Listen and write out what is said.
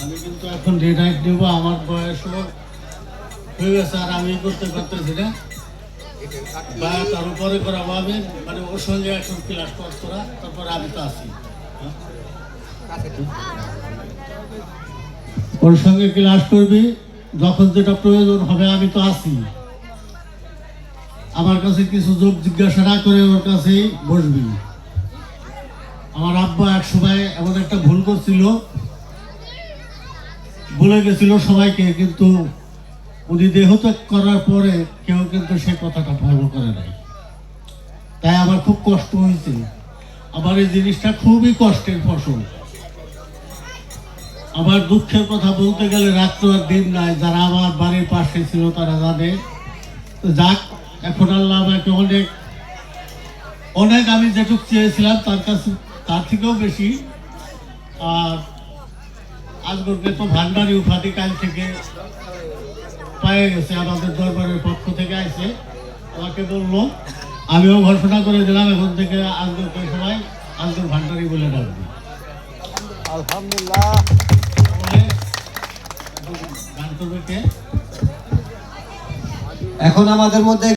আমি কিন্তু এখন রিটায়ার দেবো, আমার বয়স হয়ে গেছে, আর আমি করতে পারতেছি না বা তার উপরে করা হবে মানে ওর সঙ্গে এখন ক্লাস পাস করা তারপর আমি তো হ্যাঁ? ওর সঙ্গে ক্লাস করবি, যখন যেটা প্রয়োজন হবে আমি তো আছি আমার কাছে কিছু যোগ জিজ্ঞাসা না করে ওর কাছেই বসবি আমার আব্বা এক সময় এমন একটা ভুল করছিল। বলে গেছিল সবাইকে, কিন্তু উনি দেহত্যাগ করার পরে কেউ কিন্তু সেই কথাটা ফলো করে নাই। তাই আমার খুব কষ্ট হয়েছে। আমার এই জিনিসটা খুবই কষ্টের ফসল। আমার দুঃখের কথা বলতে গেলে রাত্র আর দিন নাই, যারা আমার বাড়ির পাশে ছিল তারা জানে। যাক এখন আল্লাহ আমাকে অনেক অনেক আমি যেটুক চেয়েছিলাম তার কাছে তার থেকেও বেশি। আর আজকে তো ভান্ডারি উপাধি কাল থেকে পায়ে গেছে আমাদের দরবারের পক্ষ থেকে আইছে। আমাকে বলল আমিও ঘোষণা করে দিলাম এখন থেকে আজকে সবাই আজকে ভান্ডারি বলে ডাকবি। আলহামদুলিল্লাহ। গান করবে কে? এখন আমাদের মধ্যে